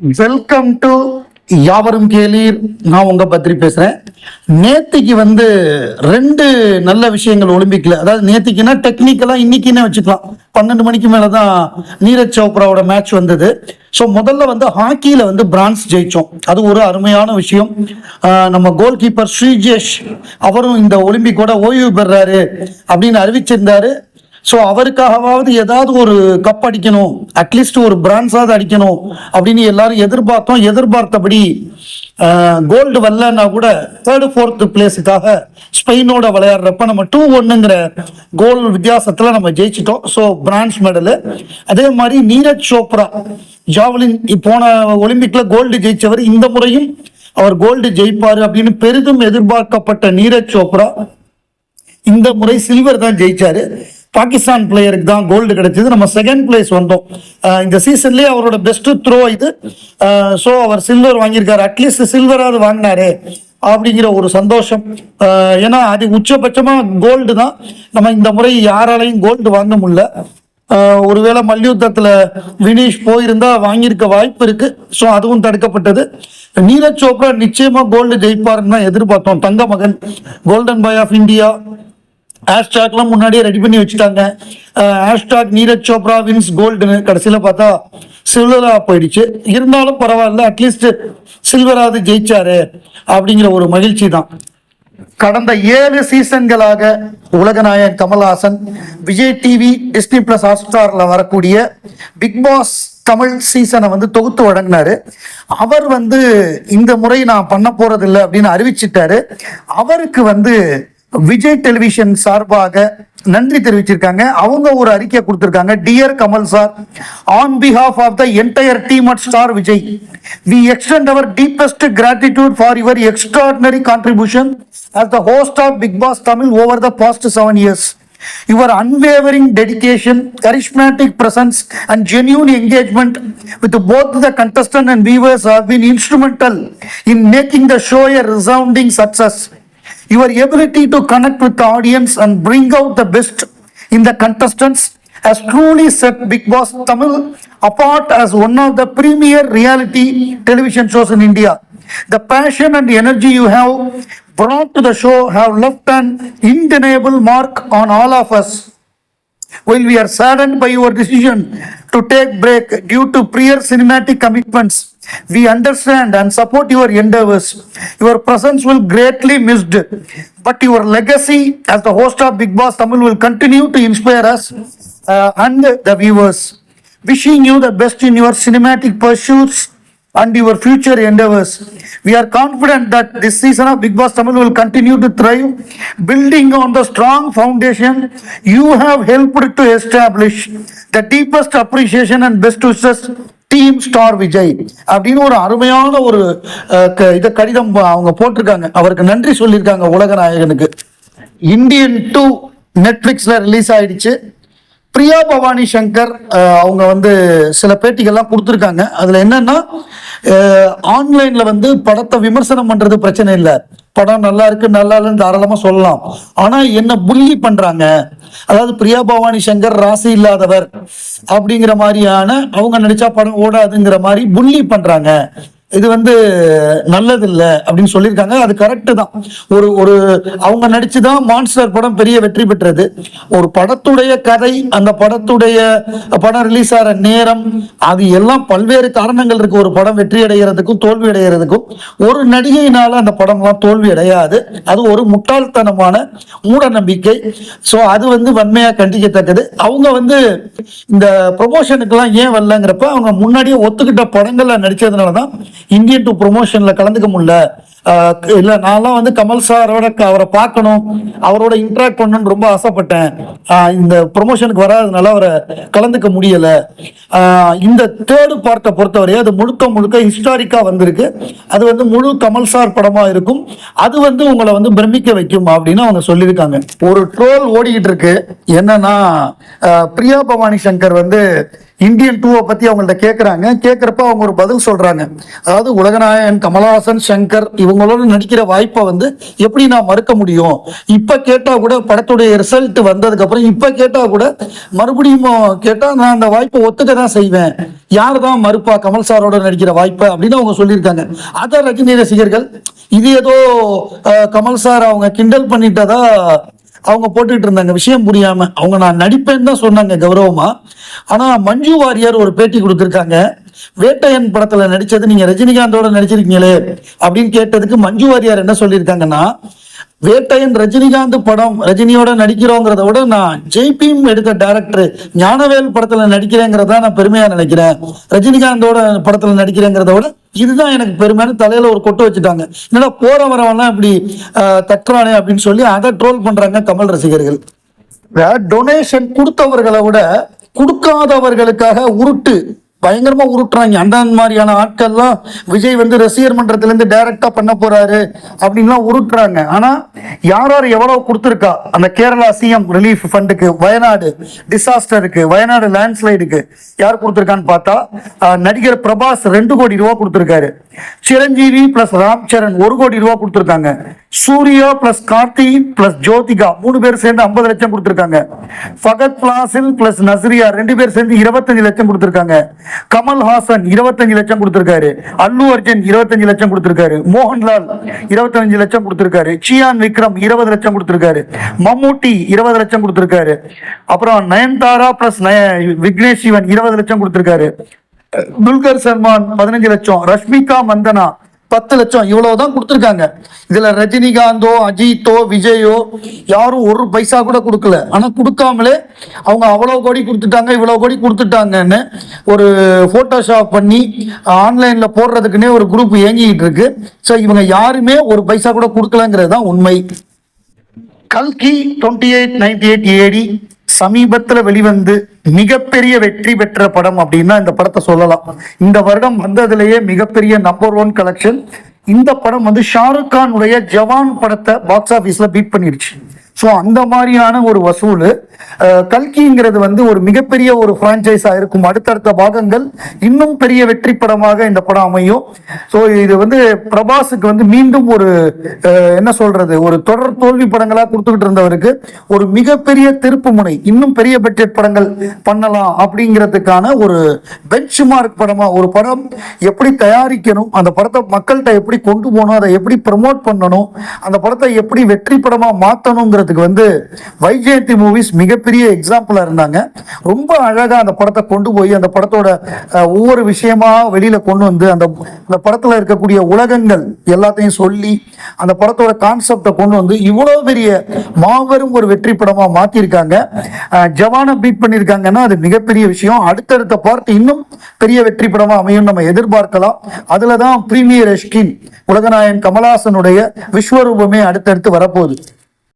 Welcome to யாவரும் கேளீர். நான் உங்க பத்ரி பேசுறேன். நேத்திக்கு வந்து ரெண்டு நல்ல விஷயங்கள் ஒலிம்பிக்ல அதாவது நேத்திக்குன்னா டெக்னிக்கலா இன்னைக்குன்னு வச்சுக்கலாம். பன்னெண்டு மணிக்கு மேலதான் நீரஜ் சோப்ராவோட மேட்ச் வந்தது. ஸோ முதல்ல வந்து ஹாக்கியில வந்து பிரான்ஸ் ஜெயிச்சோம். அது ஒரு அருமையான விஷயம். நம்ம கோல் கீப்பர் ஸ்ரீஜேஷ் அவரும் இந்த ஒலிம்பிக்கோட ஓய்வு பெறாரு அப்படின்னு அறிவிச்சிருந்தாரு. ஸோ அவருக்காகவாவது ஏதாவது ஒரு கப் அடிக்கணும். அட்லீஸ்ட் ஒரு பிரான்ஸாவது அடிக்கணும். அப்படின்னு எல்லாரும் எதிர்பார்த்தோம். எதிர்பார்த்தபடி கோல்டு வரலன்னா கூட தேர்டு ஃபோர்த்து பிளேஸுக்காக ஸ்பெயினோட விளையாடுறப்ப நம்ம டூ ஒன்னுங்கிற கோல் வித்தியாசத்தில் நம்ம ஜெயிச்சிட்டோம். ஸோ பிரான்ஸ் மெடலு அதே மாதிரி நீரஜ் சோப்ரா ஜாவலின் போன ஒலிம்பிக்ல கோல்டு ஜெயிச்சவர். இந்த முறையும் அவர் கோல்டு ஜெயிப்பார் அப்படின்னு பெரிதும் எதிர்பார்க்கப்பட்ட நீரஜ் சோப்ரா. இந்த முறை சில்வர் தான் ஜெயிச்சாரு. பாகிஸ்தான் பிளேயருக்கு தான் கோல்டு கிடைச்சது. நம்ம செகண்ட் பிளேஸ் வந்தோம். இந்த சீசன்லயே அவரோட பெஸ்ட் த்ரோ இது. ஸோ அவர் சில்வர் வாங்கியிருக்காரு. அட்லீஸ்ட் சில்வராவது வாங்கினாரு அப்படிங்கிற ஒரு சந்தோஷம். ஏன்னா அது உச்சபட்சமா கோல்டு தான். நம்ம இந்த முறை யாராலையும் கோல்டு வாங்க முடியல. ஒருவேளை மல்யுத்தத்தில் வினீஷ் போயிருந்தா வாங்கியிருக்க வாய்ப்பு இருக்கு. ஸோ அதுவும் தடுக்கப்பட்டது. நீரஜ் சோப்ரா நிச்சயமா கோல்டு ஜெயிப்பாருன்னு தான் எதிர்பார்த்தோம். தங்க மகன் கோல்டன் பாய் ஆஃப் இந்தியா ஹேஷ்டாக்லாம் முன்னாடியே ரெடி பண்ணி வச்சுட்டாங்க. ஹேஷ்டாக் நீரஜ் சோப்ரா வின்ஸ் கோல்டுன்னு கடைசியில் பார்த்தா சில்வரா போயிடுச்சு. இருந்தாலும் பரவாயில்ல அட்லீஸ்ட் சில்வராது ஜெயிச்சாரு அப்படிங்கிற ஒரு மகிழ்ச்சி தான். கடந்த ஏழு சீசன்களாக உலகநாயகன் Kamal Haasan Vijay TV Disney plus ஹாட்ஸ்டாரில் வரக்கூடிய பிக் பாஸ் தமிழ் சீசனை வந்து தொகுத்து வழங்கினாரு. அவர் வந்து இந்த முறை நான் பண்ண போறதில்லை அப்படின்னு அறிவிச்சிட்டாரு. அவருக்கு வந்து விஜய் டெலிவிஷன் சார்பாக நன்றி தெரிவிச்சிருக்காங்க அவங்க ஒரு அறிக்கை கொடுத்திருக்காங்க dear Kamal sir on behalf of the entire team at Star Vijay we extend our deepest gratitude for your extraordinary contribution as the host of Bigg Boss Tamil over the past seven years your unwavering dedication charismatic presence and genuine engagement with both the contestant and viewers have been instrumental in making the show a resounding success Your ability to connect with the audience and bring out the best in the contestants has truly set Big Boss Tamil apart as one of the premier reality television shows in India. The passion and energy you have brought to the show have left an indelible mark on all of us. While we are saddened by your decision to take break due to prior cinematic commitments, we understand and support your endeavors. Your presence will greatly missed, but your legacy as the host of Big Boss Tamil will continue to inspire us uh, and the viewers. Wishing you the best in your cinematic pursuits and your future endeavors. We are confident that this season of Big Boss Tamil will continue to thrive, building on the strong foundation you have helped to establish. The deepest appreciation and best wishes, team Star Vijay அப்படின்னு ஒரு அருமையான ஒரு க- இத கடிதம் அவங்க போட்டிருக்காங்க. அவருக்கு நன்றி சொல்லியிருக்காங்க உலக நாயகனுக்கு. இந்தியன் டூ நெட்ஃப்ளிக்ஸில் ரிலீஸ் ஆயிடுச்சு. பிரியா பவானி சங்கர் அவங்க வந்து சில பேட்டிகள்லாம் கொடுத்துருக்காங்க. அதில் என்னன்னா ஆன்லைனில் வந்து படத்தை விமர்சனம் பண்ணுறது பிரச்சனை இல்லை. படம் நல்லா இருக்கு நல்லா இல்லைன்னு தாராளமாக சொல்லலாம். ஆனால் என்ன புள்ளி பண்ணுறாங்க அதாவது பிரியா பவானி சங்கர் ராசி இல்லாதவர் அப்படிங்கிற மாதிரியான அவங்க நடிச்சா படம் ஓடாதுங்கிற மாதிரி புள்ளி பண்ணுறாங்க இது வந்து நல்லதில்லை அப்படின்னு சொல்லியிருக்காங்க. அது கரெக்டு தான். ஒரு ஒரு அவங்க நடிச்சுதான் மான்ஸ்டர் படம் பெரிய வெற்றி பெற்றது. ஒரு படத்துடைய கதை அந்த படத்துடைய படம் ரிலீஸ் ஆகிற நேரம் அது எல்லாம் பல்வேறு காரணங்கள் இருக்கு. ஒரு படம் வெற்றி அடைகிறதுக்கும் தோல்வி அடைகிறதுக்கும். ஒரு நடிகையினால அந்த படம்லாம் தோல்வி அடையாது. அது ஒரு முட்டாள்தனமான மூட நம்பிக்கை ஸோ அது வந்து வன்மையாக கண்டிக்கத்தக்கது. அவங்க வந்து இந்த ப்ரொமோஷனுக்கெல்லாம் ஏன் வரலங்கிறப்ப அவங்க முன்னாடியே ஒத்துக்கிட்ட படங்கள்ல நடிச்சதுனால தான் இந்தியன் டூ ப்ரொமோஷன்ல கலந்துக்க முடியல. ஆஹ் இல்ல நான்லாம் வந்து கமல் சாரோட அவரை பார்க்கணும். அவரோட இன்டராக்ட் பண்ணணும்னு ரொம்ப ஆசைப்பட்டேன். ஆஹ் இந்த ப்ரொமோஷனுக்கு வராதனால அவரை கலந்துக்க முடியல. ஆஹ் இந்த தேர்டு பார்ட்டை பொறுத்தவரை அது முழுக்க முழுக்க ஹிஸ்டாரிக்கா வந்திருக்கு. அது வந்து முழு கமல் சார் படமா இருக்கும். அது வந்து உங்களை வந்து பிரமிக்க வைக்கும் அப்படின்னு அவங்க சொல்லியிருக்காங்க. ஒரு ட்ரோல் ஓடிக்கிட்டு இருக்கு. என்னன்னா ஆஹ் பிரியா பவானி சங்கர் வந்து இந்தியன் டூவை பத்தி அவங்கள்ட்ட கேட்குறாங்க கேட்குறப்ப அவங்க ஒரு பதில் சொல்றாங்க. அதாவது உலகநாயகன் கமலஹாசன் சங்கர் இவங்களோட நடிக்கிற வாய்ப்பை வந்து எப்படி நான் மறுக்க முடியும்? இப்ப கேட்டா கூட படத்துடைய ரிசல்ட் வந்ததுக்கு அப்புறம் இப்ப கேட்டா கூட மறுபடியும் கேட்டா நான் அந்த வாய்ப்பை ஒத்துக்க தான் செய்வேன். யார் தான் மறுப்பா கமல் சாரோட நடிக்கிற வாய்ப்பை அப்படின்னு அவங்க சொல்லியிருக்காங்க. அத ரஜினி ரசிகர்கள் இது ஏதோ கமல் சார் அவங்க கிண்டல் பண்ணிட்டதா அவங்க போட்டுக்கிட்டு இருந்தாங்க. விஷயம் புரியாம அவங்க நான் நடிப்பேன்னு தான் சொன்னாங்க கௌரவமா. ஆனா மஞ்சு வாரியார் ஒரு பேட்டி கொடுத்துருக்காங்க. வேட்டையன் படத்துல நடிச்சது நீங்க ரஜினிகாந்தோட நடிச்சிருக்கீங்களே அப்படின்னு கேட்டதுக்கு மஞ்சு வாரியார் என்ன சொல்லியிருக்காங்கன்னா வேட்டையன் ரஜினிகாந்த் படம் ரஜினியோட நடிக்கிறோங்கிறத விட நான் ஜெய்பியும் எடுத்த டேரக்டர் ஞானவேல் படத்துல நடிக்கிறேங்கிறத நான் பெருமையா நினைக்கிறேன். ரஜினிகாந்தோட படத்துல நடிக்கிறேங்கிறத விட இதுதான் எனக்கு பெருமையான தலையில ஒரு கொட்டு வச்சுட்டாங்க. என்னடா போற வரவெல்லாம் இப்படி தக்குறானே அப்படின்னு சொல்லி அதை ட்ரோல் பண்றாங்க கமல் ரசிகர்கள். டொனேஷன் கொடுத்தவர்களை விட கொடுக்காதவர்களுக்காக உருட்டு பயங்கரமா உருட்டுறாங்க. அந்த மாதிரியான ஆட்கள்லாம் விஜய் வந்து ரசிகர் மன்றத்திலேருந்து டைரக்டா பண்ண போறாரு அப்படின்லாம் உருட்டுறாங்க. ஆனா யார் யார் எவ்வளவு கொடுத்துருக்கா? அந்த கேரளா சிஎம் ரிலீஃப் ஃபண்டுக்கு வயநாடு டிசாஸ்டருக்கு வயநாடு லேண்ட்ஸ்லைடுக்கு யார் கொடுத்துருக்கான்னு பார்த்தா நடிகர் பிரபாஸ் ரெண்டு கோடி ரூபா கொடுத்துருக்காரு. சிரஞ்சீவி பிளஸ் ராம் சரண் ஒரு கோடி ரூபா கொடுத்துருக்காங்க. சூர்யா பிளஸ் கார்த்தி பிளஸ் ஜோதிகா மூணு பேர் சேர்ந்து ஐம்பது லட்சம் கொடுத்துருக்காங்க. ஃபகத் பிளாசில் பிளஸ் நஸ்ரியா ரெண்டு பேர் சேர்ந்து இருபத்தஞ்சு லட்சம் கொடுத்துருக்காங்க. கமல் ஹாசன் இருபத்தஞ்சு லட்சம் கொடுத்துருக்காரு. அல்லு அர்ஜுன் இருபத்தஞ்சு லட்சம் கொடுத்துருக்காரு. மோகன்லால் இருபத்தஞ்சு லட்சம் கொடுத்துருக்காரு. சியான் விக்ரம் இருபது லட்சம் கொடுத்துருக்காரு. மம்மூட்டி இருபது லட்சம் கொடுத்துருக்காரு. அப்புறம் நயன்தாரா பிளஸ் விக்னேஷ் சிவன் இருபது லட்சம் கொடுத்துருக்காரு. துல்கர் சல்மான் பதினஞ்சு லட்சம் ரஷ்மிகா மந்தனா பத்து லட்சம் இவ்வளவுதான் கொடுத்துருக்காங்க. இதுல ரஜினிகாந்தோ அஜித்தோ விஜயோ யாரும் ஒரு பைசா கூட கொடுக்கல. ஆனா கொடுக்காமலே அவங்க அவ்வளவு கோடி கொடுத்துட்டாங்க இவ்வளவு கோடி கொடுத்துட்டாங்கன்னு ஒரு போட்டோஷாப் பண்ணி ஆன்லைன்ல போடுறதுக்குன்னே ஒரு குரூப் இயங்கிக்கிட்டு இருக்கு. ஸோ இவங்க யாருமே ஒரு பைசா கூட கொடுக்கலங்கிறது தான் உண்மை. கல்கி twenty eight ninety eight AD சமீபத்துல வெளிவந்து மிகப்பெரிய வெற்றி பெற்ற படம் அப்படின்னா இந்த படத்தை சொல்லலாம். இந்த வருடம் வந்ததுலேயே மிகப்பெரிய நம்பர் ஒன் கலெக்ஷன் இந்த படம் வந்து ஷாருக் கானுடைய ஜவான் படத்தை பாக்ஸ் ஆபீஸ்ல பீட் பண்ணிருச்சு. ஸோ அந்த மாதிரியான ஒரு வசூல் கல்கிங்கிறது வந்து ஒரு மிகப்பெரிய ஒரு ஃப்ரான்ச்சைஸாக இருக்கும். அடுத்தடுத்த பாகங்கள் இன்னும் பெரிய வெற்றி படமாக இந்த படம் அமையும். ஸோ இது வந்து பிரபாஸுக்கு வந்து மீண்டும் ஒரு என்ன சொல்றது ஒரு தொடர் தோல்வி படங்களாக கொடுத்துக்கிட்டு இருந்தவருக்கு ஒரு மிகப்பெரிய திருப்பு முனை இன்னும் பெரிய பட்ஜெட் படங்கள் பண்ணலாம் அப்படிங்கிறதுக்கான ஒரு பெஞ்ச் மார்க் படமா ஒரு படம் எப்படி தயாரிக்கணும் அந்த படத்தை மக்கள்கிட்ட எப்படி கொண்டு போகணும் அதை எப்படி ப்ரமோட் பண்ணணும் அந்த படத்தை எப்படி வெற்றி படமாக மாற்றணுங்கிறது படத்துக்கு வந்து வைஜெயந்தி மூவிஸ் மிகப்பெரிய எக்ஸாம்பிளா இருந்தாங்க. ரொம்ப அழகா அந்த படத்தை கொண்டு போய் அந்த படத்தோட ஒவ்வொரு விஷயமா வெளியில கொண்டு வந்து அந்த அந்த படத்துல இருக்கக்கூடிய உலகங்கள் எல்லாத்தையும் சொல்லி அந்த படத்தோட கான்செப்டை கொண்டு வந்து இவ்வளோ பெரிய மாபெரும் ஒரு வெற்றி படமா மாத்திருக்காங்க. அஹ், ஜவானை பீட் பண்ணியிருக்காங்கன்னா அது மிகப்பெரிய விஷயம். அடுத்தடுத்த பார்ட் இன்னும் பெரிய வெற்றி படமா அமையும் நம்ம எதிர்பார்க்கலாம். அதுல தான் பிரீமியர் எஸ்கின் உலகநாயன் கமலஹாசனுடைய விஸ்வரூபமே அடுத்தடுத்து வரப்போகுது.